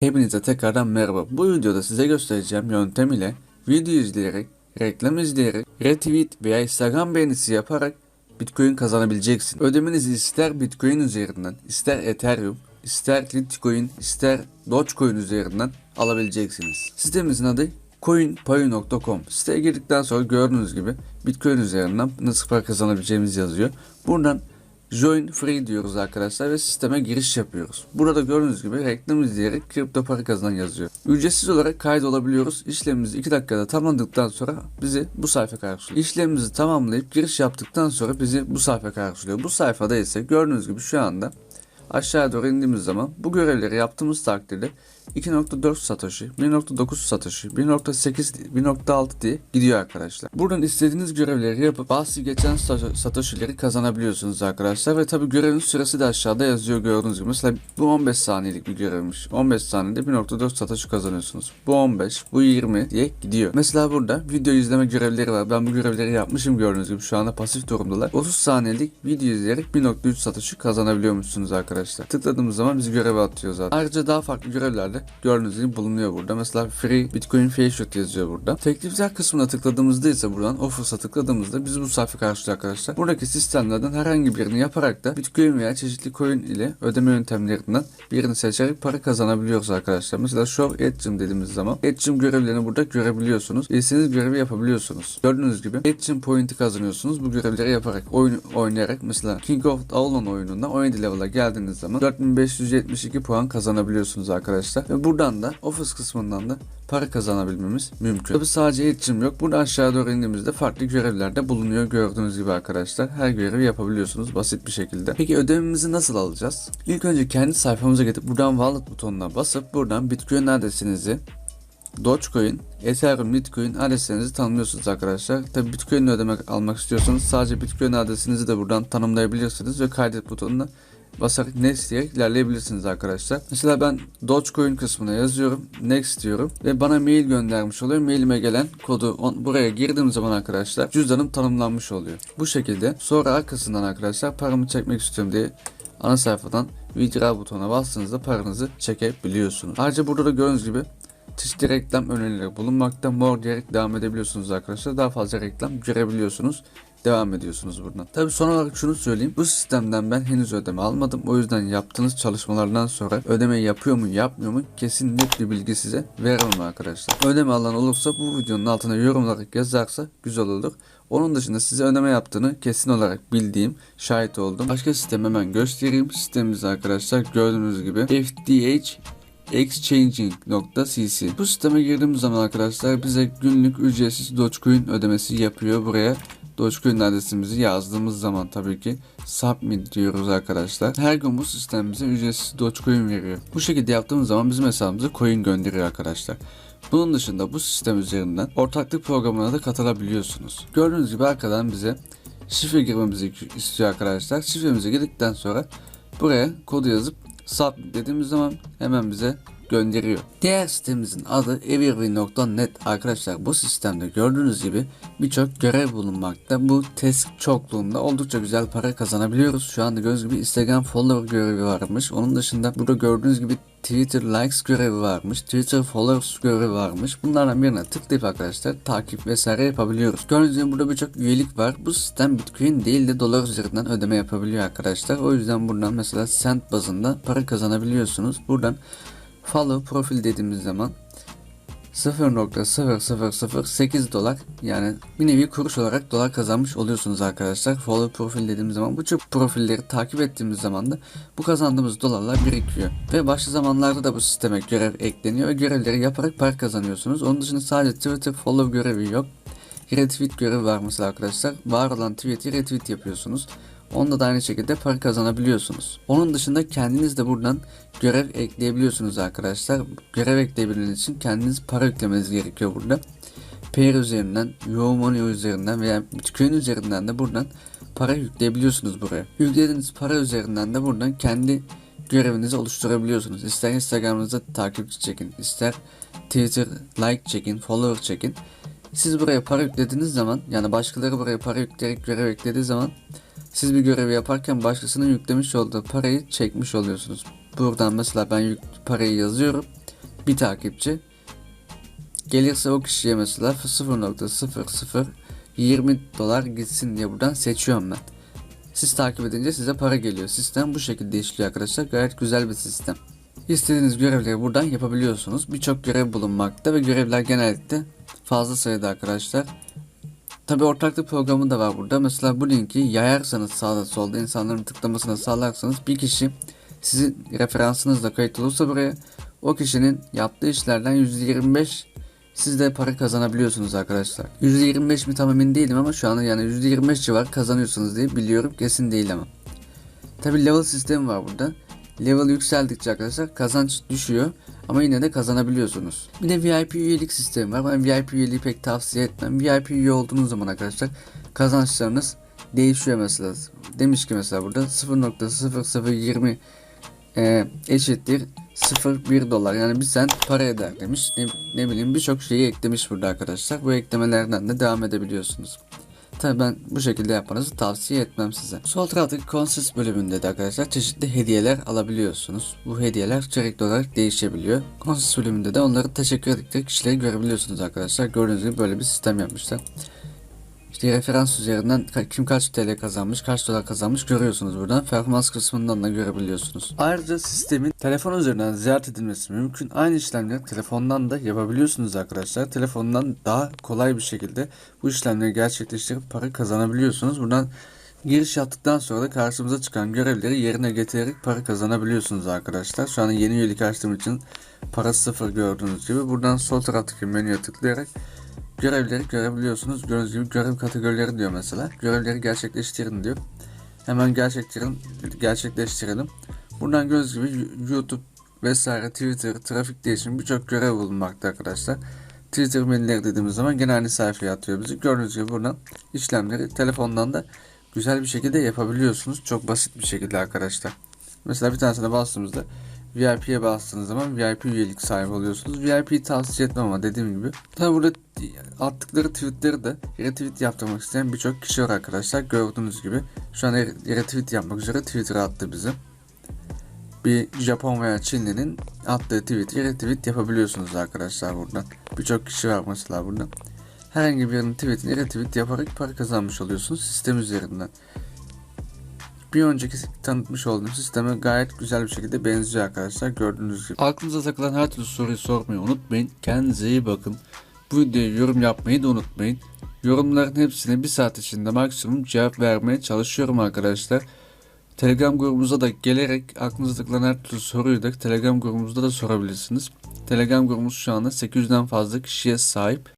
Hepinize tekrardan merhaba. Bu videoda size göstereceğim yöntem ile video izleyerek, reklam izleyerek, retweet veya Instagram beğenisi yaparak Bitcoin kazanabileceksin. Ödemenizi ister Bitcoin üzerinden, ister Ethereum, ister Litecoin, ister Dogecoin üzerinden alabileceksiniz. Sitemizin adı coinpayo.com. Siteye girdikten sonra gördüğünüz gibi Bitcoin üzerinden nasıl para kazanabileceğimiz yazıyor. Buradan Join Free diyoruz arkadaşlar ve sisteme giriş yapıyoruz. Burada gördüğünüz gibi reklam izleyerek kripto para kazanan yazıyor. Ücretsiz olarak kaydolabiliyoruz. İşlemimizi 2 dakikada tamamladıktan sonra bizi bu sayfa karşılıyor. İşlemimizi tamamlayıp giriş yaptıktan sonra bizi bu sayfa karşılıyor. Bu sayfada ise gördüğünüz gibi şu anda aşağı doğru indiğimiz zaman bu görevleri yaptığımız takdirde 2.4 Satoshi, 1.9 Satoshi, 1.8, 1.6 diye gidiyor arkadaşlar. Buradan istediğiniz görevleri yapıp bahsi geçen sa- Satoshi'leri kazanabiliyorsunuz arkadaşlar. Ve tabi görevin süresi de aşağıda yazıyor gördüğünüz gibi. Mesela bu 15 saniyelik bir görevmiş. 15 saniyede 1.4 Satoshi kazanıyorsunuz. Bu 15, bu 20 diye gidiyor. Mesela burada video izleme görevleri var. Ben bu görevleri yapmışım gördüğünüz gibi. Şu anda pasif durumdalar. 30 saniyelik video izleyerek 1.3 Satoshi kazanabiliyormuşsunuz arkadaşlar. Tıkladığımız zaman bizi göreve atıyor zaten. Ayrıca daha farklı görevler gördüğünüz gibi bulunuyor burada. Mesela Free Bitcoin Fairshot yazıyor burada. Teklifler kısmına tıkladığımızda ise buradan Offers'a tıkladığımızda bizi bu sayfa karşılıyor arkadaşlar. Buradaki sistemlerden herhangi birini yaparak da Bitcoin veya çeşitli coin ile ödeme yöntemlerinden birini seçerek para kazanabiliyoruz arkadaşlar. Mesela Show Edgem dediğimiz zaman Edgem görevlerini burada görebiliyorsunuz. İstediğiniz görevi yapabiliyorsunuz. Gördüğünüz gibi Edgem Point'i kazanıyorsunuz bu görevleri yaparak oyun oynayarak mesela King of Avalon oyununda 17 level'a geldiğiniz zaman 4572 puan kazanabiliyorsunuz arkadaşlar. Ve buradan da Office kısmından da para kazanabilmemiz mümkün. Tabi sadece iletişim yok. Burada aşağı doğru indiğimizde farklı görevlerde bulunuyor gördüğünüz gibi arkadaşlar. Her görevi yapabiliyorsunuz basit bir şekilde. Peki ödememizi nasıl alacağız? İlk önce kendi sayfamıza gidip buradan wallet butonuna basıp buradan Bitcoin adresinizi Dogecoin, Ethereum, Bitcoin adreslerinizi tanımlıyorsunuz arkadaşlar. Tabi Bitcoin ödemek almak istiyorsanız sadece Bitcoin adresinizi de buradan tanımlayabilirsiniz ve kaydet butonuna basarak next diyerek ilerleyebilirsiniz arkadaşlar. Mesela ben Dogecoin kısmına yazıyorum. Next diyorum ve bana mail göndermiş oluyor. Mailime gelen kodu on, buraya girdiğim zaman arkadaşlar cüzdanım tanımlanmış oluyor. Bu şekilde sonra arkasından arkadaşlar paramı çekmek istiyorum diye ana sayfadan withdraw butonuna bastığınızda paranızı çekebiliyorsunuz. Ayrıca burada da gördüğünüz gibi çeşitli reklam önerileri bulunmakta. More diyerek devam edebiliyorsunuz arkadaşlar. Daha fazla reklam görebiliyorsunuz. Devam ediyorsunuz buradan. Tabi son olarak şunu söyleyeyim. Bu sistemden ben henüz ödeme almadım. O yüzden yaptığınız çalışmalardan sonra ödeme yapıyor mu yapmıyor mu kesin net bir bilgi size veremem arkadaşlar. Ödeme alan olursa bu videonun altına yorum olarak yazarsa güzel olur. Onun dışında size ödeme yaptığını kesin olarak bildiğim, şahit oldum. Başka sistem hemen göstereyim. Sistemimiz arkadaşlar gördüğünüz gibi FDH exchanging.cc Bu sisteme girdiğimiz zaman arkadaşlar bize günlük ücretsiz Dogecoin ödemesi yapıyor buraya. Dogecoin adresimizi yazdığımız zaman tabii ki submit diyoruz arkadaşlar. Her gün bu sistem bize ücretsiz Dogecoin veriyor. Bu şekilde yaptığımız zaman bizim hesabımıza coin gönderiyor arkadaşlar. Bunun dışında bu sistem üzerinden ortaklık programına da katılabiliyorsunuz. Gördüğünüz gibi arkadan bize şifre girmemizi istiyor arkadaşlar. Şifremize girdikten sonra buraya kodu yazıp submit dediğimiz zaman hemen bize gönderiyor. Diğer sitemizin adı evergreen.net arkadaşlar bu sistemde gördüğünüz gibi birçok görev bulunmakta. Bu test çokluğunda oldukça güzel para kazanabiliyoruz. Şu anda gördüğünüz gibi Instagram follower görevi varmış. Onun dışında burada gördüğünüz gibi Twitter likes görevi varmış. Twitter followers görevi varmış. Bunlardan birine tıklayıp arkadaşlar takip vesaire yapabiliyoruz. Gördüğünüz gibi burada birçok üyelik var. Bu sistem Bitcoin değil de dolar üzerinden ödeme yapabiliyor arkadaşlar. O yüzden buradan mesela cent bazında para kazanabiliyorsunuz. Buradan follow profil dediğimiz zaman 0.0008 dolar yani bir nevi kuruş olarak dolar kazanmış oluyorsunuz arkadaşlar. Follow profil dediğimiz zaman bu tür profilleri takip ettiğimiz zaman da bu kazandığımız dolarlar birikiyor. Ve başka zamanlarda da bu sisteme görev ekleniyor ve görevleri yaparak para kazanıyorsunuz. Onun dışında sadece Twitter follow görevi yok. Retweet görevi var mesela arkadaşlar. Var olan tweet'i retweet yapıyorsunuz. Onda da aynı şekilde para kazanabiliyorsunuz. Onun dışında kendiniz de buradan görev ekleyebiliyorsunuz arkadaşlar. Görev ekleyebilmeniz için kendiniz para yüklemeniz gerekiyor burada. Payer üzerinden, Money üzerinden veya Bitcoin üzerinden de buradan para yükleyebiliyorsunuz buraya. Yüklediğiniz para üzerinden de buradan kendi görevinizi oluşturabiliyorsunuz. İster Instagram'ınızda takipçi çekin, ister Twitter like çekin, follower çekin. Siz buraya para yüklediğiniz zaman yani başkaları buraya para yükleyerek görev eklediği zaman siz bir görevi yaparken başkasının yüklemiş olduğu parayı çekmiş oluyorsunuz. Buradan mesela ben parayı yazıyorum. bir takipçi gelirse o kişiye mesela 0.0020 dolar gitsin diye buradan seçiyorum ben. Siz takip edince size para geliyor. Sistem bu şekilde işliyor arkadaşlar. Gayet güzel bir sistem. İstediğiniz görevleri buradan yapabiliyorsunuz. Birçok görev bulunmakta ve görevler genellikle fazla sayıda arkadaşlar. Tabi ortaklık programı da var burada. Mesela bu linki yayarsanız sağda solda insanların tıklamasını sağlarsanız bir kişi sizin referansınızla kayıt olursa buraya o kişinin yaptığı işlerden %25 siz de para kazanabiliyorsunuz arkadaşlar. %25 mi tam emin değilim ama şu anda yani %25 civar kazanıyorsunuz diye biliyorum. Kesin değil ama. Tabi level sistemi var burada. Level yükseldikçe arkadaşlar kazanç düşüyor ama yine de kazanabiliyorsunuz. Bir de VIP üyelik sistemi var. Ben VIP üyeliği pek tavsiye etmem. VIP üye olduğunuz zaman arkadaşlar kazançlarınız değişiyor mesela. Demiş ki mesela burada 0.0020 e, eşittir 0.1 dolar yani bir sent para eder demiş. Ne, ne bileyim birçok şeyi eklemiş burada arkadaşlar. Bu eklemelerden de devam edebiliyorsunuz. Tabi ben bu şekilde yapmanızı tavsiye etmem size. Sol taraftaki Consist bölümünde de arkadaşlar çeşitli hediyeler alabiliyorsunuz. Bu hediyeler sürekli olarak değişebiliyor. Consist bölümünde de onları teşekkür ettikleri kişileri görebiliyorsunuz arkadaşlar. Gördüğünüz gibi böyle bir sistem yapmışlar. İşte referans üzerinden kim kaç TL kazanmış, kaç dolar kazanmış görüyorsunuz buradan. Performans kısmından da görebiliyorsunuz. Ayrıca sistemin telefon üzerinden ziyaret edilmesi mümkün. Aynı işlemleri telefondan da yapabiliyorsunuz arkadaşlar. Telefondan daha kolay bir şekilde bu işlemleri gerçekleştirip para kazanabiliyorsunuz. Buradan giriş yaptıktan sonra da karşımıza çıkan görevleri yerine getirerek para kazanabiliyorsunuz arkadaşlar. Şu an yeni üyelik açtığım için para sıfır gördüğünüz gibi. Buradan sol taraftaki menüye tıklayarak görevleri görebiliyorsunuz. Gördüğünüz gibi görev kategorileri diyor mesela. Görevleri gerçekleştirin diyor. Hemen gerçekleştirin, gerçekleştirelim. Buradan gördüğünüz gibi YouTube vesaire Twitter, trafik değişim birçok görev bulunmakta arkadaşlar. Twitter menüleri dediğimiz zaman gene aynı sayfaya atıyor bizi. Gördüğünüz gibi buradan işlemleri telefondan da güzel bir şekilde yapabiliyorsunuz. Çok basit bir şekilde arkadaşlar. Mesela bir tanesine bastığımızda VIP'ye bastığınız zaman VIP üyelik sahibi oluyorsunuz. VIP'yi tavsiye etmem ama dediğim gibi. Tabi burada attıkları tweetleri de retweet yaptırmak isteyen birçok kişi var arkadaşlar. Gördüğünüz gibi şu an retweet yapmak üzere Twitter'a attı bizi. Bir Japon veya Çinli'nin attığı tweet'i retweet yapabiliyorsunuz arkadaşlar buradan. Birçok kişi var mesela burada. Herhangi birinin tweetini retweet yaparak para kazanmış oluyorsunuz sistem üzerinden bir önceki tanıtmış olduğum sisteme gayet güzel bir şekilde benziyor arkadaşlar gördüğünüz gibi. Aklınıza takılan her türlü soruyu sormayı unutmayın. Kendinize iyi bakın. Bu videoya yorum yapmayı da unutmayın. Yorumların hepsine bir saat içinde maksimum cevap vermeye çalışıyorum arkadaşlar. Telegram grubumuza da gelerek aklınıza takılan her türlü soruyu da Telegram grubumuzda da sorabilirsiniz. Telegram grubumuz şu anda 800'den fazla kişiye sahip.